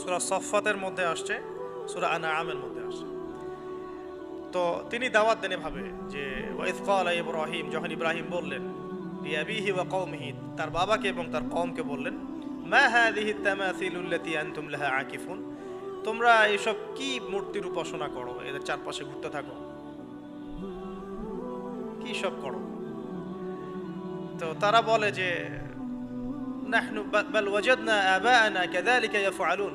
সুরা সফাতের মধ্যে আসছে, সুরা আনা আমের মধ্যে আসছে। তো তিনি দাওয়াত দেন এভাবে যে ওয়াইদ ক্বালা ইব্রাহিম যখন ইব্রাহিম বললেন লিআবিহি ওয়া কওমিহি তার বাবাকে এবং তার কওমকে বললেন, মা হাযিহি তামাসিলুল্লাতী আনতুম লাহা আকিফুন তোমরা এসব কি মূর্তির উপাসনা করো? এদের চারপাশে ঘুরতে থাকো। কি সব করো? তো তারা বলে যে, নাহনু বাল ওয়াজাদনা আবাআনা কাযালিকা ইয়াফআলুন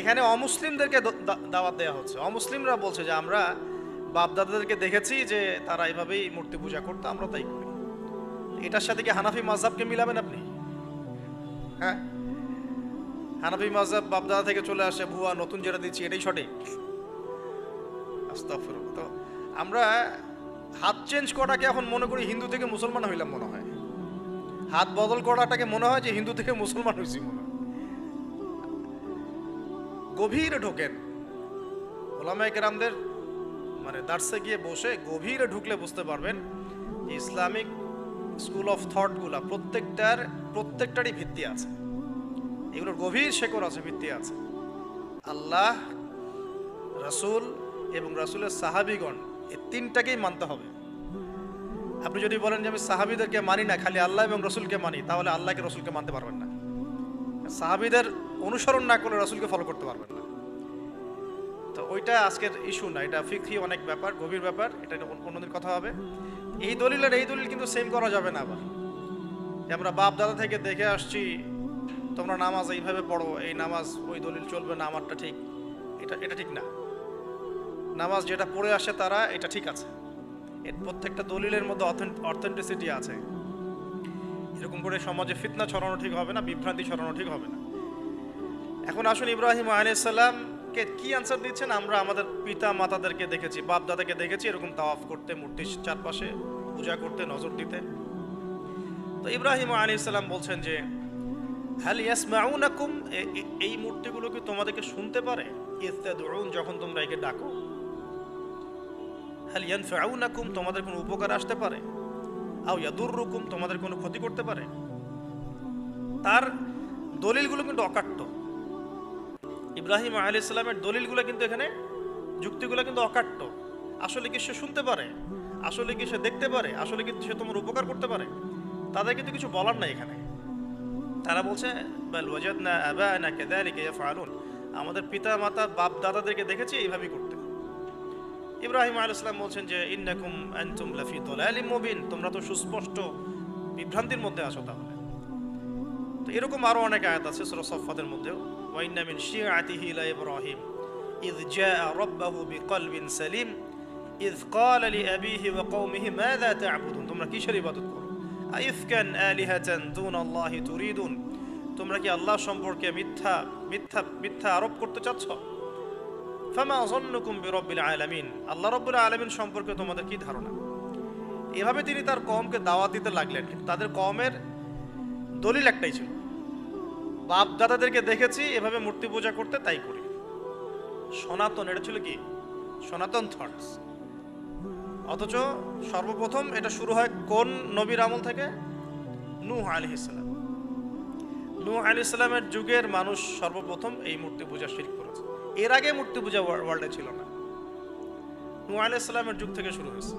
এখানে অমুসলিমদেরকে দাওয়াত দেওয়া হচ্ছে। অমুসলিমরা বলছে যে, আমরা বাপ দাদাদেরকে দেখেছি যে তারা এইভাবেই মূর্তি পূজা করতো, আমরা তাই করি। এটার সাথে কি হানাফি মাযহাবকে মিলাবেন আপনি? হ্যাঁ? হানাফি মাযহাব বাপদাদা থেকে চলে আসে, ভুয়া, নতুন যেটা দিচ্ছি, এটাই সঠিক। তো আমরা হাত চেঞ্জ করাটাকে এখন মনে করি হিন্দু থেকে মুসলমান হইলাম মনে হয়। হাত বদল করাটাকে মনে হয় যে হিন্দু থেকে মুসলমান হয়েছি মনে হয়। গভীরে ঢোকেন। ওলামায় কেরামদের মানে দার্সে গিয়ে বসে গভীরে ঢুকলে বুঝতে পারবেন যে ইসলামিক স্কুল অফ থটগুলা প্রত্যেকটার, প্রত্যেকটারই ভিত্তি আছে। এগুলোর গভীর শেকড় আছে, ভিত্তি আছে। আল্লাহ, রাসূল এবং রাসুলের সাহাবিগণ এই তিনটাকেই মানতে হবে। আপনি যদি বলেন যে আমি সাহাবিদেরকে মানি না, খালি আল্লাহ এবং রসুলকে মানি, তাহলে আল্লাহকে রসুলকে মানতে পারবেন না। সাহাবিদের অনুসরণ না করলে রসুলকে ফলো করতে পারবেন না। তো ওইটা আজকের ইস্যু না, এটা ফিক্রি অনেক ব্যাপার, গভীর ব্যাপার, এটা অন্য- অন্যদিন কথা হবে। এই দলিলের এই দলিল কিন্তু সেম করা যাবে না আবার। যে আমরা বাপ দাদা থেকে দেখে আসছি, তোমরা নামাজ এইভাবে পড়ো, এই নামাজ, ওই দলিল চলবে না, আমারটা ঠিক। এটা এটা ঠিক না। নামাজ যেটা পড়ে আসে তারা, এটা ঠিক আছে। এর প্রত্যেকটা দলিলের মধ্যে অথেন্টিসিটি আছে। এরকম করে সমাজে ফিতনা ছড়ানো ঠিক হবে না, বিভ্রান্তি ছড়ানো ঠিক হবে না। এখন আসুন ইব্রাহিম আলাইসাল্লামকে কি আনসার দিচ্ছেন? আমরা আমাদের পিতা মাতাদেরকে দেখেছি বাপ দাদাকে দেখেছি, এরকম তাওয়াফ করতে মূর্তির চারপাশে পূজা করতে, নজর দিতে। তো ইব্রাহিম আলাইসাল্লাম বলছেন যে হ্যাল ইয়াসমাউনাকুম? এ- এ- এই মূর্তিগুলো কি তোমাদেরকে শুনতে পারে? ইস্তাদউন, যখন তোমরা একে ডাকো। হ্যাল ইয়ানফাউনাকুম? তোমাদের কোনো উপকার আসতে পারে। আও ইয়াদুররুকুম তোমাদের কোনো ক্ষতি করতে পারে। তার দলিলগুলো কিন্তু অকাট্য। ইব্রাহিম আলী ইসলামের দলিলগুলো কিন্তু এখানে, যুক্তিগুলো কিন্তু অকাট্য। আসলে কি সে শুনতে পারে? আসলে কি সে দেখতে পারে? আসলে কি সে তোমার উপকার করতে পারে? তাদের কিন্তু কিছু বলার নাই এখানে। তারা বলছে আমাদের পিতা মাতা বাপ দাদাদেরকে দেখেছি এইভাবেই করতে। ইব্রাহিম আলাইহিস সালাম বলছেন যে, ইন্নাকুম আনতুম লাফি দালালিম মুবিন। তোমরা তো সুস্পষ্ট বিভ্রান্তির মধ্যে আছো তাহলে। তো এরকম আরও অনেক আয়াত আছে, সূরা সফফাতের মধ্যেও। ওয়া ইন্না মিন শিআতিহি লা ইব্রাহিম إذ جاء ربه بقلب سليم إذ قال لأبيه وقومه ماذا تعبدون তোমরা কিসের ইবাদত করো আইফকান আলিহাতান দুন আল্লাহ তুরিদুন তোমরা কি আল্লাহ সম্পর্কে মিথ্যা মিথ্যা মিথ্যা আরোপ করতে চাচ্ছ ফামা যন্নুকুম বিরব্বিল আলামিন আল্লাহ রাব্বুল আলামিন সম্পর্কে তোমাদের কি ধারণা এভাবে তিনি তার কমকে দাওয়াত দিতে লাগলেন কিন্তু তাদের কমের দলিল একটাই ছিল বাপ দাদাদেরকে দেখেছি, এভাবে মূর্তি পূজা করতে তাই করি। সনাতন, এটা ছিল কি? সনাতন থটস অথচ সর্বপ্রথম এটা শুরু হয় কোন নবীর আমল থেকে? নূহ আলী ইসলাম নূহ আলী ইসলামের যুগের মানুষ সর্বপ্রথম এই মূর্তি পূজা শির করেছে। এর আগে মূর্তি পূজা ওয়ার্ল্ডে ছিল না। নূহ আলী ইসলামের যুগ থেকে শুরু হয়েছে।